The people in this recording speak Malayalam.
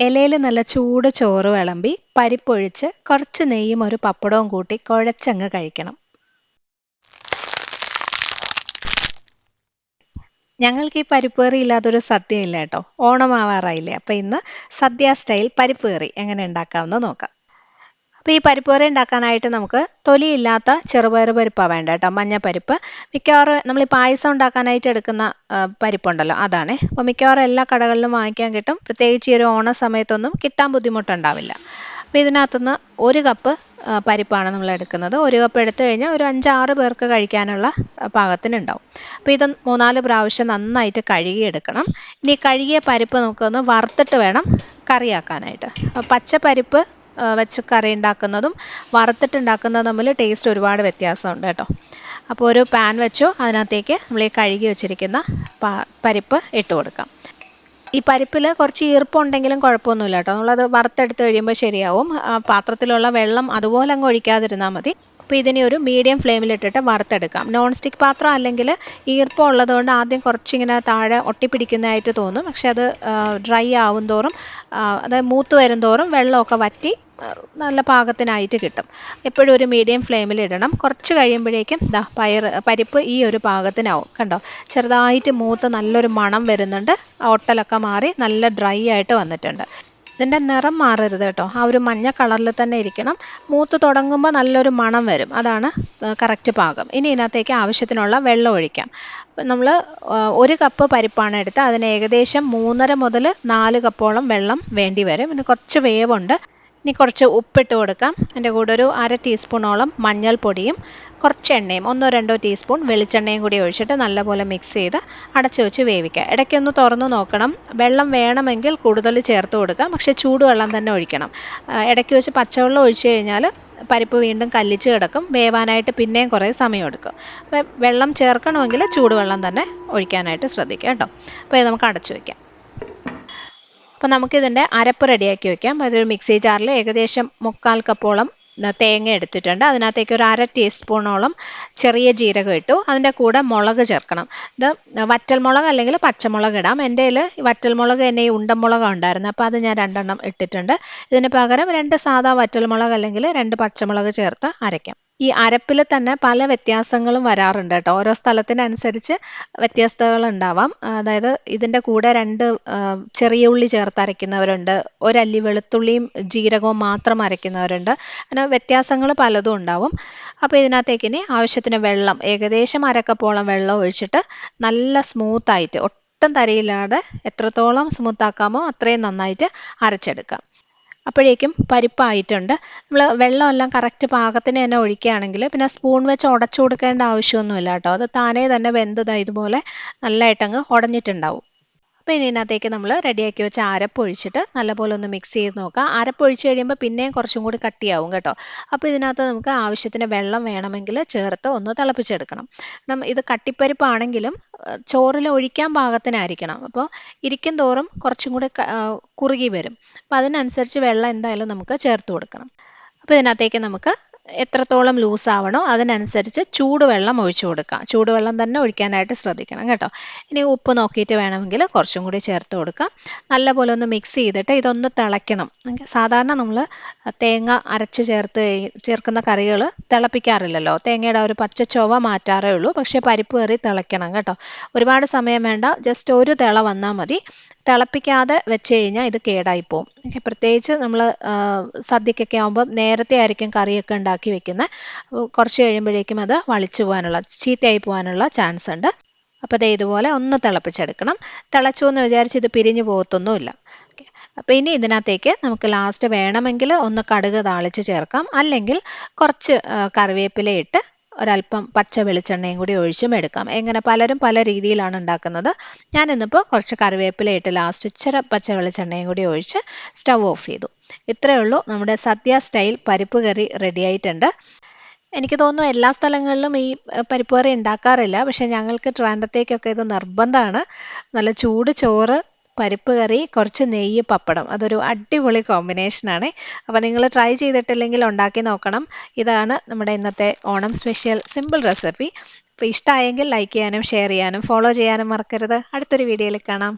ഇലയിൽ നല്ല ചൂട് ചോറ് വിളമ്പി പരിപ്പൊഴിച്ച് കുറച്ച് നെയ്യും ഒരു പപ്പടവും കൂട്ടി കുഴച്ചങ്ങ് കഴിക്കണം. ഞങ്ങൾക്ക് ഈ പരിപ്പ് കറി ഇല്ലാത്തൊരു സദ്യ ഇല്ല കേട്ടോ. ഓണമാവാറായില്ലേ? അപ്പം ഇന്ന് സദ്യ സ്റ്റൈൽ പരിപ്പ് കറി എങ്ങനെ ഉണ്ടാക്കാമെന്ന് നോക്കാം. അപ്പോൾ ഈ പരിപ്പ് കറി ഉണ്ടാക്കാനായിട്ട് നമുക്ക് തൊലിയില്ലാത്ത ചെറുപയർ പരിപ്പാണ് വേണ്ട കേട്ടോ മഞ്ഞപ്പരിപ്പ്. മിക്കവാറും നമ്മൾ ഈ പായസം ഉണ്ടാക്കാനായിട്ട് എടുക്കുന്ന പരിപ്പുണ്ടല്ലോ അതാണ്. അപ്പോൾ മിക്കവാറും എല്ലാ കടകളിലും വാങ്ങിക്കാൻ കിട്ടും. പ്രത്യേകിച്ച് ഈ ഒരു ഓണ സമയത്തൊന്നും കിട്ടാൻ ബുദ്ധിമുട്ടുണ്ടാവില്ല. അപ്പോൾ ഇതിനകത്തുനിന്ന് ഒരു കപ്പ് പരിപ്പാണ് നമ്മൾ എടുക്കുന്നത്. ഒരു കപ്പ് എടുത്തു കഴിഞ്ഞാൽ ഒരു അഞ്ചാറ് പേർക്ക് കഴിക്കാനുള്ള പാകത്തിനുണ്ടാവും. അപ്പോൾ ഇത് മൂന്നാൽ പ്രാവശ്യം നന്നായിട്ട് കഴുകിയെടുക്കണം. ഇനി കഴുകിയ പരിപ്പ് നമുക്കൊന്ന് വറുത്തിട്ട് വേണം കറിയാക്കാനായിട്ട്. പച്ചപ്പരിപ്പ് വെച്ച് കറി ഉണ്ടാക്കുന്നതും വറുത്തിട്ടുണ്ടാക്കുന്നതും തമ്മിൽ ടേസ്റ്റ് ഒരുപാട് വ്യത്യാസമുണ്ട് കേട്ടോ. അപ്പോൾ ഒരു പാൻ വെച്ചു അതിനകത്തേക്ക് നമ്മൾ ഈ കഴുകി വെച്ചിരിക്കുന്ന പരിപ്പ് ഇട്ട് കൊടുക്കാം. ഈ പരിപ്പിൽ കുറച്ച് ഈർപ്പുണ്ടെങ്കിലും കുഴപ്പമൊന്നുമില്ല കേട്ടോ. നമ്മളത് വറുത്തെടുത്ത് കഴിയുമ്പോൾ ശരിയാവും. പാത്രത്തിലുള്ള വെള്ളം അതുപോലെ അങ്ങ് ഒഴിക്കാതിരുന്നാൽ മതി. അപ്പോൾ ഇതിനെ ഒരു മീഡിയം ഫ്ലെയിമിലിട്ടിട്ട് വറുത്തെടുക്കാം. നോൺ സ്റ്റിക്ക് പാത്രം അല്ലെങ്കിൽ ഈർപ്പം ഉള്ളതുകൊണ്ട് ആദ്യം കുറച്ചിങ്ങനെ താഴെ ഒട്ടിപ്പിടിക്കുന്നതായിട്ട് തോന്നും. പക്ഷെ അത് ഡ്രൈ ആവും തോറും അതായത് അത് മൂത്ത് വരും തോറും വെള്ളമൊക്കെ വറ്റി നല്ല പാകത്തിനായിട്ട് കിട്ടും. എപ്പോഴും ഒരു മീഡിയം ഫ്ലെയിമിൽ ഇടണം. കുറച്ച് കഴിയുമ്പോഴേക്കും ദാ പയർ പരിപ്പ് ഈ ഒരു പാകത്തിനാവും. കണ്ടോ? ചെറുതായിട്ട് മൂത്ത് നല്ലൊരു മണം വരുന്നുണ്ട്. ഒട്ടലൊക്കെ മാറി നല്ല ഡ്രൈ ആയിട്ട് വന്നിട്ടുണ്ട്. ഇതിന്റെ നിറം മാറരുത് കേട്ടോ. ആ ഒരു മഞ്ഞ കളറിൽ തന്നെ ഇരിക്കണം. മൂത്ത് തുടങ്ങുമ്പോൾ നല്ലൊരു മണം വരും. അതാണ് കറക്റ്റ് പാകം. ഇനി ഇതിനകത്തേക്ക് ആവശ്യത്തിനുള്ള വെള്ളം ഒഴിക്കാം. നമ്മൾ ഒരു കപ്പ് പരിപ്പാണ് എടുത്ത് അതിന് ഏകദേശം മൂന്നര മുതൽ നാല് കപ്പോളം വെള്ളം വേണ്ടി വരും. പിന്നെ കുറച്ച് വേവുണ്ട്. ഇനി കുറച്ച് ഉപ്പിട്ട് കൊടുക്കാം. അതിന്റെ കൂടെ ഒരു അര ടീസ്പൂണോളം മഞ്ഞൾപ്പൊടിയും കുറച്ച് എണ്ണയും ഒന്നോ രണ്ടോ ടീസ്പൂൺ വെളിച്ചെണ്ണയും കൂടി ഒഴിച്ചിട്ട് നല്ലപോലെ മിക്സ് ചെയ്ത് അടച്ചു വെച്ച് വേവിക്കുക ഇടയ്ക്കൊന്ന് തുറന്നു നോക്കണം. വെള്ളം വേണമെങ്കിൽ കൂടുതൽ ചേർത്ത് കൊടുക്കാം പക്ഷേ ചൂടുവെള്ളം തന്നെ ഒഴിക്കണം. ഇടയ്ക്ക് വെച്ച് പച്ചവെള്ളം ഒഴിച്ചു കഴിഞ്ഞാൽ പരിപ്പ് വീണ്ടും കല്ലിച്ച് കിടക്കും. വേവാനായിട്ട് പിന്നെയും കുറേ സമയം എടുക്കും. വെള്ളം ചേർക്കണമെങ്കിൽ ചൂടുവെള്ളം തന്നെ ഒഴിക്കാനായിട്ട് ശ്രദ്ധിക്കുക കേട്ടോ. അപ്പോൾ ഇത് നമുക്ക് അടച്ചു വയ്ക്കാം അപ്പോൾ നമുക്കിതിന്റെ അരപ്പ് റെഡിയാക്കി വെക്കാം. അതൊരു മിക്സി ജാറിൽ ഏകദേശം മുക്കാൽ കപ്പോളം തേങ്ങ എടുത്തിട്ടുണ്ട്. അതിനകത്തേക്ക് ഒരു അര ടീസ്പൂണോളം ചെറിയ ജീരകം ഇട്ടു. അതിന്റെ കൂടെ മുളക് ചേർക്കണം. ഇത് വറ്റൽമുളക് അല്ലെങ്കിൽ പച്ചമുളക് ഇടാം. എന്റെ കയ്യിൽ വറ്റൽമുളക് തന്നെ ഈ ഉണ്ടമുളകാണ് ഉണ്ടായിരുന്നു. അപ്പോൾ അത് ഞാൻ രണ്ടെണ്ണം ഇട്ടിട്ടുണ്ട്. ഇതിന് പകരം രണ്ട് സാധാ വറ്റൽമുളക് അല്ലെങ്കിൽ രണ്ട് പച്ചമുളക് ചേർത്ത് അരയ്ക്കാം. ഈ അരപ്പിൽ തന്നെ പല വ്യത്യാസങ്ങളും വരാറുണ്ട് കേട്ടോ. ഓരോ സ്ഥലത്തിനനുസരിച്ച് വ്യത്യസ്തതകൾ ഉണ്ടാവാം അതായത് ഇതിന്റെ കൂടെ രണ്ട് ചെറിയ ഉള്ളി ചേർത്തരയ്ക്കുന്നവരുണ്ട് ഒരല്ലി വെളുത്തുള്ളിയും ജീരകവും മാത്രം അരയ്ക്കുന്നവരുണ്ട്. അങ്ങനെ വ്യത്യാസങ്ങൾ പലതും ഉണ്ടാവും. അപ്പോൾ ഇതിനകത്തേക്ക് ഇനി ആവശ്യത്തിന് വെള്ളം ഏകദേശം അരക്കപ്പോളം വെള്ളം ഒഴിച്ചിട്ട് നല്ല സ്മൂത്തായിട്ട് ഒട്ടും തരയില്ലാതെ എത്രത്തോളം സ്മൂത്താക്കാമോ അത്രയും നന്നായിട്ട് അരച്ചെടുക്കാം. അപ്പോഴേക്കും പരിപ്പായിട്ടുണ്ട്. നമ്മൾ വെള്ളമെല്ലാം കറക്റ്റ് പാകത്തിന് തന്നെ ഒഴിക്കുകയാണെങ്കിൽ പിന്നെ സ്പൂൺ വെച്ച് ഉടച്ചു കൊടുക്കേണ്ട ആവശ്യമൊന്നുമില്ല കേട്ടോ. അത് താനേ തന്നെ വെന്തത് ഇതുപോലെ നല്ലതായിട്ടങ്ങ് ഉടഞ്ഞിട്ടുണ്ടാവും. അപ്പോൾ ഇനി ഇതിനകത്തേക്ക് നമ്മൾ റെഡിയാക്കി വെച്ച അരപ്പ് ഒഴിച്ചിട്ട് നല്ലപോലെ ഒന്ന് മിക്സ് ചെയ്ത് നോക്കാം. അരപ്പ് ഒഴിച്ച് കഴിയുമ്പോൾ പിന്നെയും കുറച്ചും കൂടി കട്ടിയാവും കേട്ടോ. അപ്പോൾ ഇതിനകത്ത് നമുക്ക് ആവശ്യത്തിന് വെള്ളം വേണമെങ്കിൽ ചേർത്ത് ഒന്ന് തിളപ്പിച്ചെടുക്കണം. നമ്മ ഇത് കട്ടിപ്പരിപ്പാണെങ്കിലും ചോറിൽ ഒഴിക്കാൻ പാകത്തിനായിരിക്കണം. അപ്പോൾ ഇരിക്കും തോറും കുറച്ചും കൂടി കുറുകി വരും. അപ്പോൾ അതിനനുസരിച്ച് വെള്ളം എന്തായാലും നമുക്ക് ചേർത്ത് കൊടുക്കണം. അപ്പോൾ ഇതിനകത്തേക്ക് നമുക്ക് എത്രത്തോളം ലൂസ് ആവണോ അതിനനുസരിച്ച് ചൂടുവെള്ളം ഒഴിച്ചു കൊടുക്കാം. ചൂടുവെള്ളം തന്നെ ഒഴിക്കാനായിട്ട് ശ്രദ്ധിക്കണം കേട്ടോ. ഇനി ഉപ്പ് നോക്കിയിട്ട് വേണമെങ്കിൽ കുറച്ചും കൂടി ചേർത്ത് കൊടുക്കാം. നല്ലപോലെ ഒന്ന് മിക്സ് ചെയ്തിട്ട് ഇതൊന്ന് തിളയ്ക്കണം. സാധാരണ നമ്മൾ തേങ്ങ അരച്ച് ചേർത്ത് ചേർക്കുന്ന കറികൾ തിളപ്പിക്കാറില്ലല്ലോ. തേങ്ങയുടെ ഒരു പച്ച ചൊവ മാറ്റാറേ ഉള്ളൂ. പക്ഷേ പരിപ്പ് കറി തിളയ്ക്കണം കേട്ടോ. ഒരുപാട് സമയം വേണ്ട. ജസ്റ്റ് ഒരു തിള വന്നാൽ മതി. തിളപ്പിക്കാതെ വെച്ച് കഴിഞ്ഞാൽ ഇത് കേടായി പോകും ഓക്കെ പ്രത്യേകിച്ച് നമ്മൾ സദ്യക്കൊക്കെ ആകുമ്പോൾ നേരത്തെ ആയിരിക്കും കറിയൊക്കെ ഉണ്ടാക്കി വെക്കുന്നത് അപ്പോൾ കുറച്ച് കഴിയുമ്പോഴേക്കും അത് വളിച്ചു പോകാനുള്ള ചീത്തയായി പോകാനുള്ള ചാൻസ് ഉണ്ട്. അപ്പോൾ ദേ ഇതുപോലെ ഒന്ന് തിളപ്പിച്ചെടുക്കണം. തിളച്ചു എന്ന് വിചാരിച്ച് ഇത് പിരിഞ്ഞു പോകത്തൊന്നുമില്ല. അപ്പോൾ ഇനി ഇതിനകത്തേക്ക് നമുക്ക് ലാസ്റ്റ് വേണമെങ്കിൽ ഒന്ന് കടുക് താളിച്ച് ചേർക്കാം. അല്ലെങ്കിൽ കുറച്ച് കറിവേപ്പില ഇട്ട് ഒരല്പം പച്ച വെളിച്ചെണ്ണയും കൂടി ഒഴിച്ചും എടുക്കാം. എങ്ങനെ? പലരും പല രീതിയിലാണ് ഉണ്ടാക്കുന്നത്. ഞാൻ ഇന്നിപ്പോൾ കുറച്ച് കറിവേപ്പില ഇട്ട് ലാസ്റ്റ് ഇച്ചിരി പച്ച വെളിച്ചെണ്ണയും കൂടി ഒഴിച്ച് സ്റ്റവ് ഓഫ് ചെയ്തു. ഇത്രയേ ഉള്ളൂ. നമ്മുടെ സദ്യ സ്റ്റൈൽ പരിപ്പ് കറി റെഡി ആയിട്ടുണ്ട്. എനിക്ക് തോന്നുന്നു എല്ലാ സ്ഥലങ്ങളിലും ഈ പരിപ്പ് കറി ഉണ്ടാക്കാറില്ല. പക്ഷേ ഞങ്ങൾക്ക് ട്രാൻഡത്തേക്കൊക്കെ ഇത് നിർബന്ധമാണ്. നല്ല ചൂട് ചോറ് പരിപ്പ് കറി കുറച്ച് നെയ്യ് പപ്പടം. അതൊരു അടിപൊളി കോമ്പിനേഷനാണ് അപ്പോൾ നിങ്ങൾ ട്രൈ ചെയ്തിട്ടില്ലെങ്കിൽ ഉണ്ടാക്കി നോക്കണം. ഇതാണ് നമ്മുടെ ഇന്നത്തെ ഓണം സ്പെഷ്യൽ സിമ്പിൾ റെസിപ്പി അപ്പോൾ ഇഷ്ടമായെങ്കിൽ ലൈക്ക് ചെയ്യാനും ഷെയർ ചെയ്യാനും ഫോളോ ചെയ്യാനും മറക്കരുത്. അടുത്തൊരു വീഡിയോയിൽ കാണാം.